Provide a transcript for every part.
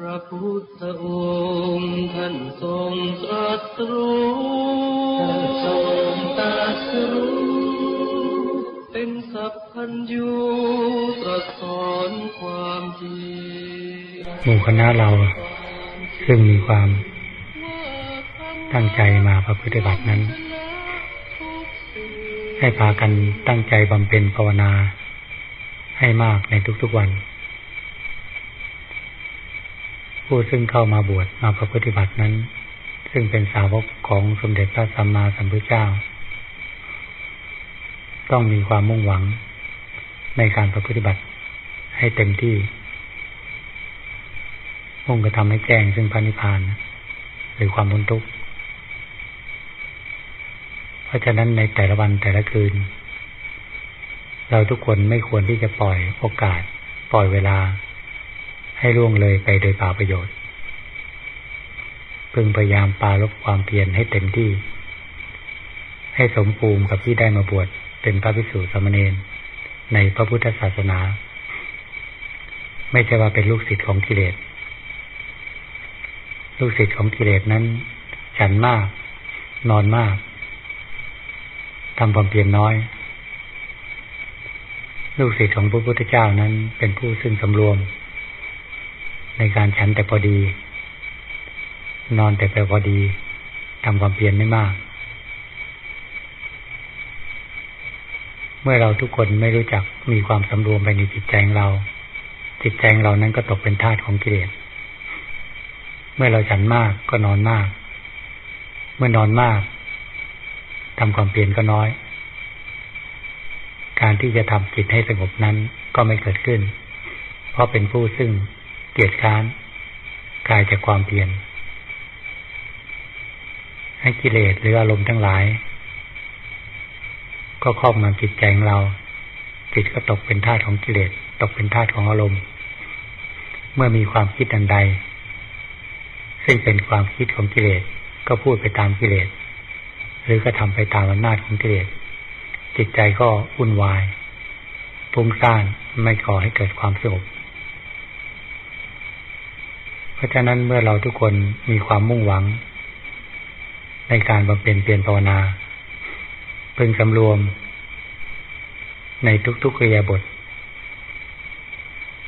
พระพุทธองค์ท่านทรงตรัสรู้ท่านทรงตรัสรู้เป็นสัพพัญญูตรัสสอนความจริงหมู่คณะเราซึ่งมีความตั้งใจมาประพฤติบัตินั้น ให้พากันตั้งใจบำเพ็ญภาวนาให้มากในทุกๆวัน ผู้ซึ่งเข้ามาบวชมาประพฤติบัตินั้น ซึ่งเป็นสาวกของสมเด็จพระสัมมาสัมพุทธเจ้า ต้องมีความมุ่งหวังในการประพฤติบัติให้เต็มที่มุ่งกระทำให้แจ้งซึ่งพระนิพพาน หรือความพ้นทุกข์เพราะฉะนั้นในแต่ละวันแต่ละคืน เราทุกคนไม่ควรที่จะปล่อยโอกาส ปล่อยเวลา ให้ล่วงเลยไปโดยเปล่าประโยชน์ พึงพยายามปาลบความเพียรให้เต็มที่ ให้สมภูมิกับที่ได้มาบวชเป็นพระภิกษุสามเณรในพระพุทธศาสนา ไม่ใช่ว่าเป็นลูกศิษย์ของกิเลส ลูกศิษย์ของกิเลสนั้น ฉันมาก นอนมากทำความเพียรน้อย ลูกศิษย์ของพระพุทธเจ้านั้นเป็นผู้ซึ่งสำรวม ในการฉันแต่พอดี นอนแต่แต่พอดีทำความเพียรไม่มาก เมื่อเราทุกคนไม่รู้จักมีความสำรวมไปในจิตใจของเรา จิตใจของเรานั้นก็ตกเป็นทาสของกิเลสเมื่อเราฉันมากก็นอนมาก เมื่อนอนมากทำความเปลี่ยนก็น้อย การที่จะทำจิตให้สงบนั้นก็ไม่เกิดขึ้น เพราะเป็นผู้ซึ่ง เกียจค้านกายจากความเปลี่ยนให้กิเลสหรืออารมณ์ทั้งหลาย ก็ครอบงำจิตใจของเราจิตก็ตกเป็นธาตุของกิเลสตกเป็นธาตุของอารมณ์ เมื่อมีความคิดอันใด ซึ่งเป็นความคิดของกิเลสก็พูดไปตามกิเลส หรือก็ทำไปตามอำนาจของกิเลส จิตใจก็วุ่นวายฟุ้งซ่านไม่ก่อให้เกิดความสงบ เพราะฉะนั้นเมื่อเราทุกคนมีความมุ่งหวัง ในการบำเพ็ญเปลี่ยนภาวนาพึงสำรวม ในทุกๆกิริยาบท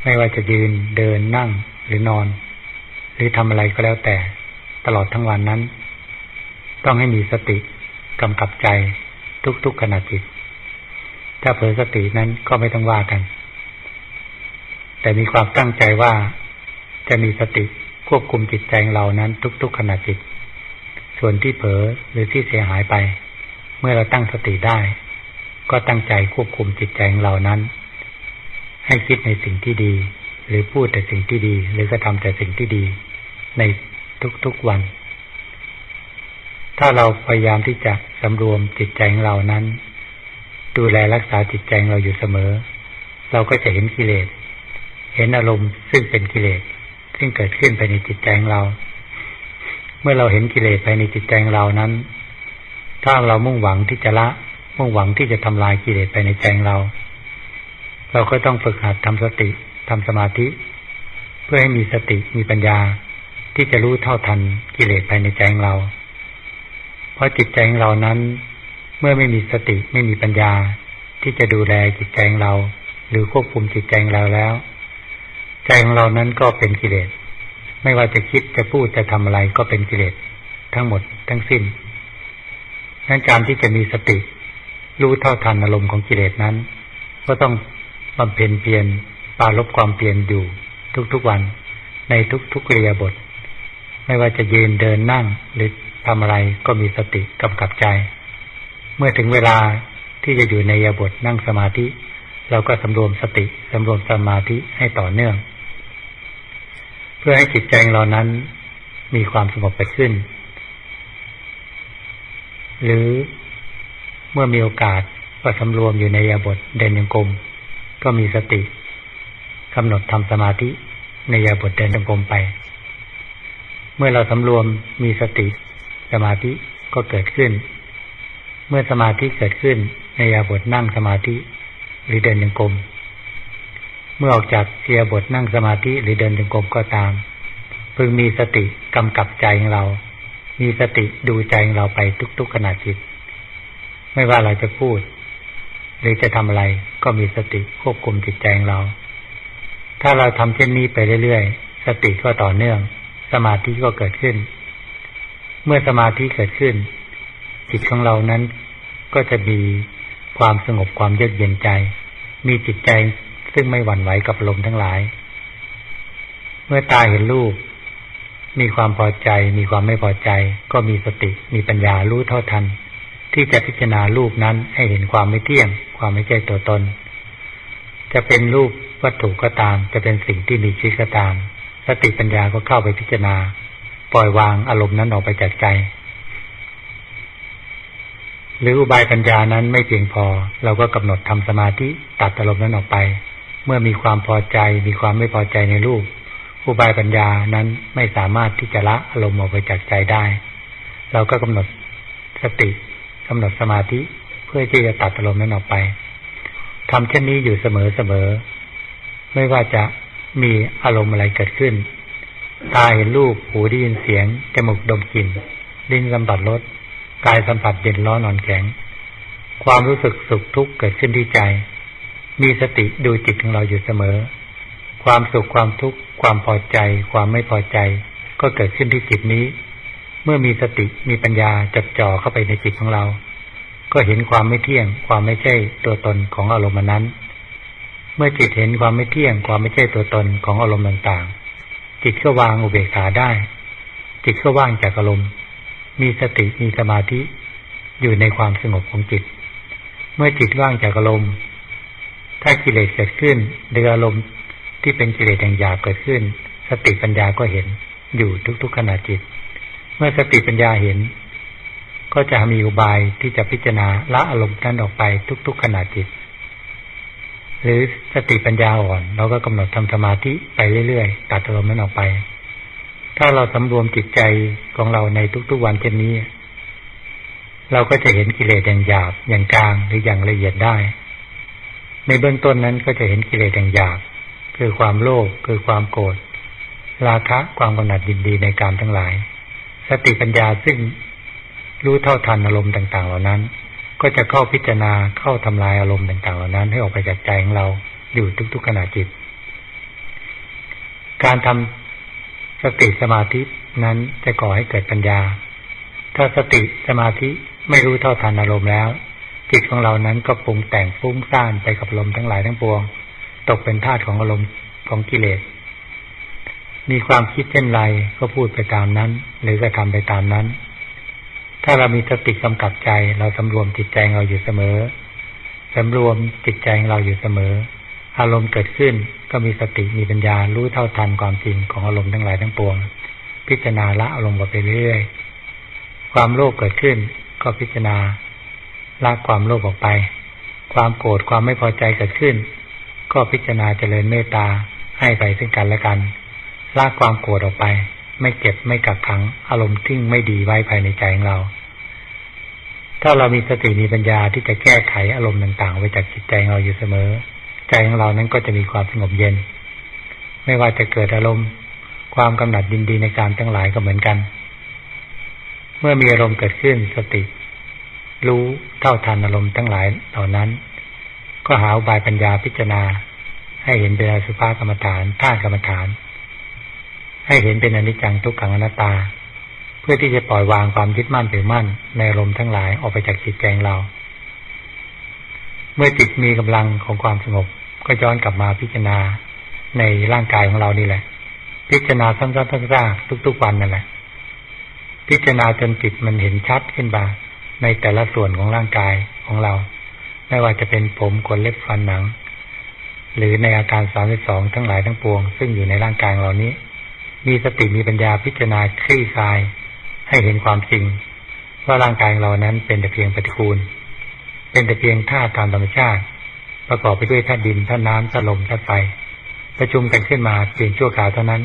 ไม่ว่าจะยืนเดินนั่งหรือนอน หรือทำอะไรก็แล้วแต่ตลอดทั้งวันนั้น ต้องให้มีสติกำกับใจทุกๆขณะจิต ถ้าเผลอสตินั้นก็ไม่ต้องว่ากัน แต่มีความตั้งใจว่า จะมีสติควบคุมจิตใจเรานั้น ทุก ๆขณะจิต ส่วนที่เผลอหรือที่เสียหายไป เมื่อเราตั้งสติได้ ก็ตั้งใจควบคุมจิตใจของเรานั้น ให้คิดในสิ่งที่ดี หรือพูดแต่สิ่งที่ดี หรือกระทำแต่สิ่งที่ดี ในทุกๆวัน ถ้าเราพยายามที่จะสำรวมจิตใจของเรานั้น ดูแลรักษาจิตใจเราอยู่เสมอ เราก็จะเห็นกิเลสเห็นอารมณ์ซึ่งเป็นกิเลส ซึ่งเกิดขึ้นภายในจิตใจของเรา เมื่อเราเห็นกิเลสภายในจิตใจของเรานั้น ถ้าเรามุ่งหวังที่จะละ มุ่งหวังที่จะทำลายกิเลสภายในใจของเรา เราก็ต้องฝึกหัดทำสติทำสมาธิ เพื่อให้มีสติมีปัญญาที่จะรู้เท่าทันกิเลสภายในใจของเรา เพราะจิตใจของเรานั้น เมื่อไม่มีสติไม่มีปัญญาที่จะดูแลจิตใจของเรา หรือควบคุมจิตใจของเราแล้ว ใจของเรานั้นก็เป็นกิเลส ไม่ว่าจะคิดจะพูดจะทำอะไรก็เป็นกิเลส ทั้งหมดทั้งสิ้นนั้นการที่จะมีสติ รู้เท่าทันอารมณ์ของกิเลสนั้น ก็ต้องบำเพ็ญเพียรปาลบความเปลี่ยนอยู่ทุกๆวัน ในทุกๆเรียบท ไม่ว่าจะยืนเดินนั่งหรือทำอะไรก็มีสติกำกับใจ เมื่อถึงเวลาที่จะอยู่ในยาบทนั่งสมาธิ เราก็สำรวมสติสำรวมสมาธิให้ต่อเนื่อง เพื่อให้จิตใจเรานั้นมีความสงบไปขึ้น หรือเมื่อมีโอกาสก็สำรวมอยู่ในยาบทเดินยังกรมก็มีสติกำหนดทำสมาธิในยาบทเดินยังกรมไป เมื่อเราสำรวมมีสติ สมาธิก็เกิดขึ้น เมื่อสมาธิเกิดขึ้นในยาบทนั่งสมาธิหรือเดินยังกรม เมื่อออกจากเสียบทนั่งสมาธิหรือเดินยังกรมก็ตาม พึงมีสติกำกับใจของเรา มีสติดูใจของเราไปทุกๆขณะจิต ไม่ว่าเราจะพูด หรือจะทำอะไรก็มีสติควบคุมจิตใจของเรา ถ้าเราทำเช่นนี้ไปเรื่อยๆ สติก็ต่อเนื่อง สมาธิก็เกิดขึ้น เมื่อสมาธิเกิดขึ้น จิตของเรานั้นก็จะมีความสงบความเยือกเย็นใจ มีจิตใจ ซึ่งไม่หวั่นไหวกับลมทั้งหลาย เมื่อตาเห็นรูป มีความพอใจ มีความไม่พอใจ ก็มีสติ มีปัญญารู้เท่าทัน ที่จะพิจารณารูปนั้นให้เห็นความไม่เที่ยง ความไม่ใช่ตัวตน จะเป็นรูปวัตถุก็ตาม จะเป็นสิ่งที่มีชีวิตก็ตาม สติปัญญาก็เข้าไปพิจารณา ปล่อยวางอารมณ์นั้นออกไปจากใจหรืออุบายปัญญานั้นไม่เพียงพอ เราก็กำหนดทำสมาธิตัดอารมณ์นั้นออกไป เมื่อมีความพอใจมีความไม่พอใจในรูปอุบายปัญญานั้นไม่สามารถที่จะละอารมณ์ออกไปจากใจได้ เราก็กำหนดสติกำหนดสมาธิเพื่อที่จะตัดอารมณ์นั้นออกไปทำเช่นนี้อยู่เสมอเสมอไม่ว่าจะมีอารมณ์อะไรเกิดขึ้น ตาเห็นรูปหูได้ยินเสียงจมูกดมกลิ่นลิ้นสัมผัสรสกายสัมผัสเย็นร้อนอ่อนแข็ง ความรู้สึกสุขทุกข์เกิดขึ้นที่ใจ มีสติดูจิตของเราอยู่เสมอ ความสุขความทุกข์ความพอใจ ความไม่พอใจ ก็เกิดขึ้นที่จิตนี้ เมื่อมีสติมีปัญญาจดจ่อเข้าไปในจิตของเรา ก็เห็นความไม่เที่ยง ความไม่ใช่ตัวตนของอารมณ์นั้น เมื่อจิตเห็นความไม่เที่ยง ความไม่ใช่ตัวตนของอารมณ์ต่างๆ จิตก็วางอุเบกขาได้ จิตก็ว่างจากอารมณ์ มีสติมีสมาธิอยู่ในความสงบของจิต เมื่อจิตว่างจากอารมณ์ ถ้ากิเลสเกิดขึ้นหรืออารมณ์ที่เป็นกิเลสอย่างหยาบเกิดขึ้น สติปัญญาก็เห็นอยู่ทุกๆขณะจิต เมื่อสติปัญญาเห็น ก็จะมีอุบายที่จะพิจารณาละอารมณ์นั้นออกไปทุกๆขณะจิต หรือสติปัญญาอ่อนเราก็กำหนดทำสมาธิไปเรื่อยๆตัดอารมณ์นั้นออกไป ถ้าเราสำรวมจิตใจของเราในทุกๆวันเช่นนี้ เราก็จะเห็นกิเลสอย่างหยาบอย่างกลางหรืออย่างละเอียดได้ ในเบื้องต้นนั้นก็จะเห็นกิเลสอย่างหยาบคือความโลภคือความโกรธราคะความกำหนัดยินดีในการทั้งหลาย สติปัญญาซึ่งรู้เท่าทันอารมณ์ต่าง ๆ เหล่านั้น ก็จะเข้าพิจารณาเข้าทำลายอารมณ์ต่าง ๆ เหล่านั้น ให้ออกไปจากใจของเราอยู่ทุก ๆขณะจิต การทำสติสมาธินั้นจะก่อให้เกิดปัญญา ถ้าสติสมาธิไม่รู้เท่าทันอารมณ์แล้ว จิตของเรานั้นก็ปรุงแต่งฟุ้งซ่านไปกับลมทั้งหลายทั้งปวง ตกเป็นทาสของอารมณ์ของกิเลส มีความคิดเช่นไรก็พูดไปตามนั้น หรือกระทำไปตามนั้น ถ้าเรามีสติกำกับใจ เราสำรวมจิตใจเราอยู่เสมอสำรวมจิตใจของเราอยู่เสมอ อารมณ์เกิดขึ้นก็มีสติมีปัญญารู้เท่าทันความจริงของอารมณ์ทั้งหลายทั้งปวง พิจารณาละอารมณ์ไปเรื่อยๆความโลภเกิดขึ้น ก็พิจารณา ละความโลภออกไป ความโกรธความไม่พอใจเกิดขึ้น ก็พิจารณาเจริญเมตตาให้ไปซึ่งกันและกันละความโกรธออกไป ไม่เก็บไม่กักขัง อารมณ์ทิ้งไม่ดีไว้ภายในใจของเรา ถ้าเรามีสติมีปัญญาที่จะแก้ไขอารมณ์ต่างๆไว้จากจิตใจเราอยู่เสมอ ใจของเรานั้นก็จะมีความสงบเย็น ไม่ว่าจะเกิดอารมณ์ ความกำหนัดดินดีในการทั้งหลายก็เหมือนกัน เมื่อมีอารมณ์เกิดขึ้นสติ รู้เท่าทันอารมณ์ทั้งหลายเหล่านั้น ก็หาอุบายปัญญาพิจารณา ให้เห็นเป็นอสุภากรรมฐานท่ากรรมฐาน ให้เห็นเป็นอนิจจังทุกขังอนัตตา เพื่อที่จะปล่อยวางความยึดมั่นถือมั่น ในอารมณ์ทั้งหลายออกไปจากจิตใจเรา เมื่อจิตมีกำลังของความสงบ ก็ย้อนกลับมาพิจารณาในร่างกายของเรานี่แหละ พิจารณาซ้ำๆซากๆทุกๆวันนั่นแหละ พิจารณาจนจิตมันเห็นชัดขึ้นมา ในแต่ละส่วนของร่างกายของเรา ไม่ว่าจะเป็นผมขนเล็บฟันหนัง หรือในอาการสามสิบสองทั้งหลายทั้งปวง ซึ่งอยู่ในร่างกายเรานี้ มีสติมีปัญญาพิจารณาคลี่คลาย ให้เห็นความจริง ว่าร่างกายเรานั้นเป็นแต่เพียงปฏิคูล เป็นแต่เพียงธาตุตามธรรมชาติ ประกอบไปด้วยธาตุดินธาตุน้ำธาตุลมธาตุไฟประชุมกันขึ้นมาเพียงชั่วคราวเท่านั้น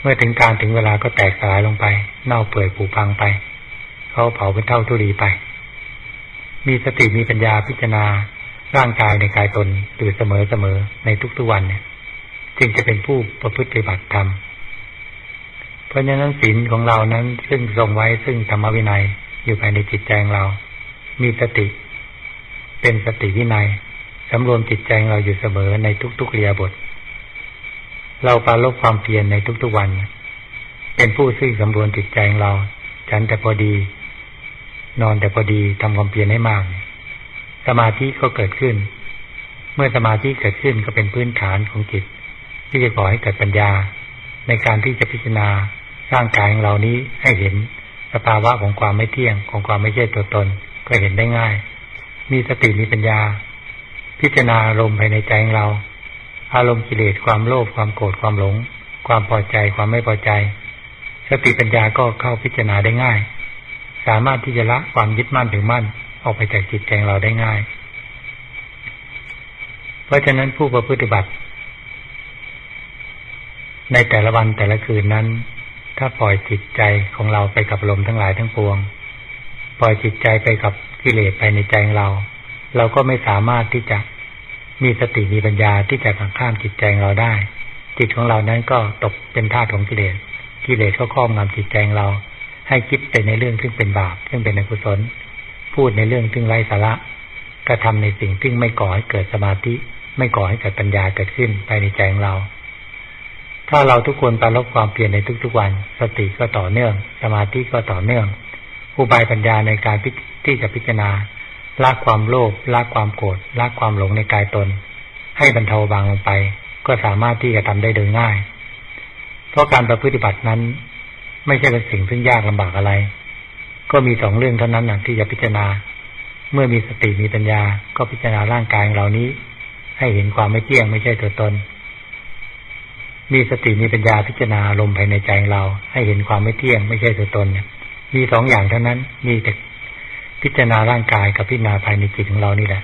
เมื่อถึงการถึงเวลาก็แตกสลายลงไป เน่าเปื่อยผุพังไป เขาเผาเป็นเท่าทุลีไป มีสติมีปัญญาพิจารณาร่างกายในกายตนอยู่เสมอเสมอในทุกๆวันเนี่ยจจึงจะเป็นผู้ประพฤติปฏิบัติธรรมเพราะฉะนั้นศีลของเรานั้น ซึ่งทรงไว้ซึ่งธรรมวินัยอยู่ภายในจิตใจของเรา มีสติ เป็นสติวินัยสำรวมจิตใจของเราอยู่เสมอในทุกๆเรียบท เราปราลบความเพียรในทุกๆวัน เป็นผู้ซึ่งสำรวมจิตใจของเรา ฉันแต่พอดี นอนแต่พอดีทำความเพียรให้มาก สมาธิก็เกิดขึ้น เมื่อสมาธิเกิดขึ้นก็เป็นพื้นฐานของจิต ที่จะก่อให้เกิดปัญญา ในการที่จะพิจารณาร่างกายของเรานี้ให้เห็นสภาวะของความไม่เที่ยงของความไม่ใช่ตัวตน ก็เห็นได้ง่าย มีสติมีปัญญา พิจารณาอารมณ์ภายในใจของเรา อารมณ์กิเลสความโลภความโกรธความหลง ความพอใจความไม่พอใจ สติปัญญาก็เข้าพิจารณาได้ง่ายามารถที่จะละความยึดมั่นถือมั่นออกไปจากจิตใจเราได้ง่าย เพราะฉะนั้นผู้ประพฤติบัติ ในแต่ละวันแต่ละคืนนั้น ถ้าปล่อยจิตใจของเราไปกับลมทั้งหลายทั้งปวง ปล่อยจิตใจไปกับกิเลสภายในใจของเรา เราก็ไม่สามารถที่จะมีสติมีปัญญาที่จะขังข้ามจิตใจของเราได้ จิตของเรานั้นก็ตกเป็นทาสของกิเลส กิเลสก็ครอบงำจิตใจของเรา ให้คิดไปในเรื่องซึ่งเป็นบาปซึ่งเป็นอกุศล พูดในเรื่องซึ่งไร้สาระกระทำในสิ่งซึ่งไม่ก่อให้เกิดสมาธิ ไม่ก่อให้เกิดปัญญาเกิดขึ้นภายในใจของเรา ถ้าเราทุกคนปรารบความเพียรในทุกๆวัน สติก็ต่อเนื่อง สมาธิก็ต่อเนื่องอุบายปัญญาในการที่จะพิจารณาละความโลภละความโกรธละความหลงในกายตน ให้บรรเทาบางลงไป ก็สามารถที่จะทำได้โดยง่าย เพราะการประพฤติบัตินั้น ไม่ใช่เป็นสิ่งซึ่งยากลำบากอะไร ก็มีสองเรื่องเท่านั้นนะที่จะพิจารณา เมื่อมีสติมีปัญญา ก็พิจารณาร่างกายของเรานี้ ให้เห็นความไม่เที่ยงไม่ใช่ตัวตน มีสติมีปัญญาพิจารณาลมภายในใจของเรา ให้เห็นความไม่เที่ยงไม่ใช่ตัวตนเนี่ย มีสองอย่างเท่านั้น มีแต่พิจารณาร่างกายกับพิจารณาภายในจิตของเรานี่แหละ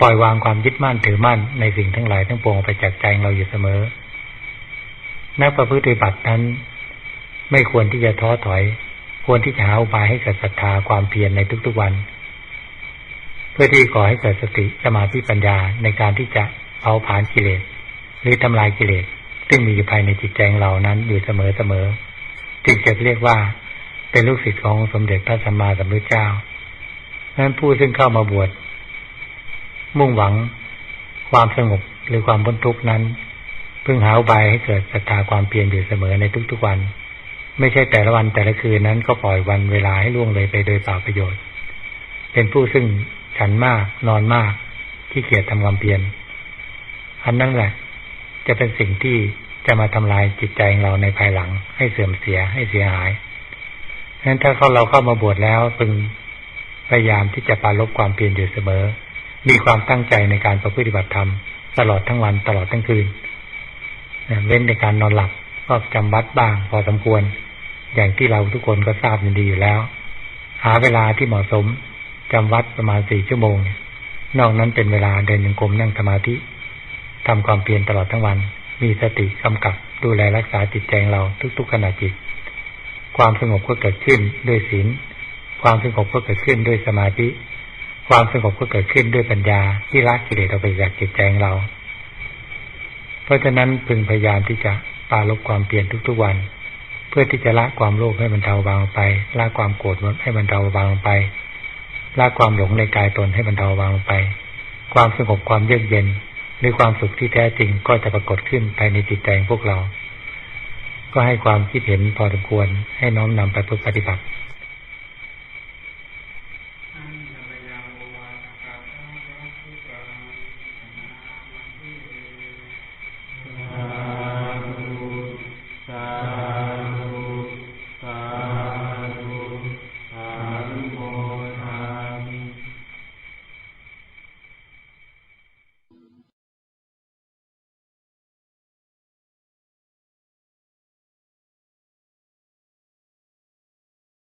ปล่อยวางความยึดมั่นถือมั่นในสิ่งทั้งหลายทั้งปวงไปจากใจของเราอยู่เสมอนักประพฤติปฏิบัตินั้น ไม่ควรที่จะท้อถอย ควรที่จะหาอุบายให้เกิดศรัทธาความเพียรในทุกๆวัน เพื่อที่ก่อให้เกิดสติสมาธิปัญญาในการที่จะเผาผลาญกิเลสหรือทำลายกิเลสซึ่งมีอยู่ภายในจิตใจของเรานั้นอยู่เสมอเสมอจึงจะเรียกว่าเป็นลูกศิษย์ของสมเด็จพระสัมมาสัมพุทธเจ้านั้นผู้ซึ่งเข้ามาบวชมุ่งหวังความสงบหรือความพ้นทุกข์นั้น เพิ่งหาอุบายให้เกิดศรัทธาความเพียรอยู่เสมอในทุกๆวัน ไม่ใช่แต่ละวันแต่ละคืนนั้นก็ปล่อยวันเวลาให้ล่วงเลยไปโดยเปล่าประโยชน์ เป็นผู้ซึ่งฉันมากนอนมากที่เกียจทำความเพียรอันนั้นแหละ จะเป็นสิ่งที่จะมาทำลายจิตใจของเราในภายหลัง ให้เสื่อมเสียให้เสียหายฉะนั้นถ้าเขาเราเข้ามาบวชแล้วพึงพยายามที่จะปาลบความเพียรอยู่เสมอ มีความตั้งใจในการประพฤติบัติธรรม ตลอดทั้งวันตลอดทั้งคืนเว้นในการนอนหลับก็จำวัดบ้างพอสมควร อย่างที่เราทุกคนก็ทราบดีอยู่แล้ว หาเวลาที่เหมาะสมจำวัดประมาณสี่ชั่วโมง นอกนั้นเป็นเวลาเดินยังกรมนั่งสมาธิทำความเพียรตลอดทั้งวัน มีสติกำกับดูแลรักษาจิตใจเราทุกๆขณะจิต ความสงบก็เกิดขึ้นด้วยศีล ความสงบก็เกิดขึ้นด้วยสมาธิ ความสงบก็เกิดขึ้นด้วยปัญญาที่ละกิเลสออกไปจากจิตใจเรา เพราะฉะนั้นพึงพยายามที่จะปาลบความเปลี่ยนทุกๆวัน เพื่อที่จะละความโลภให้มันเทาบางไปละความโกรธให้มันเทาบางไปละความหลงในกายตนให้มันเทาบางไป ความสงบความเยือกเย็นหรือความสุขที่แท้จริงก็จะปรากฏขึ้นภายในจิตใจพวกเรา ก็ให้ความคิดเห็นพอสมควรให้น้อมนำไปปฏิบัติ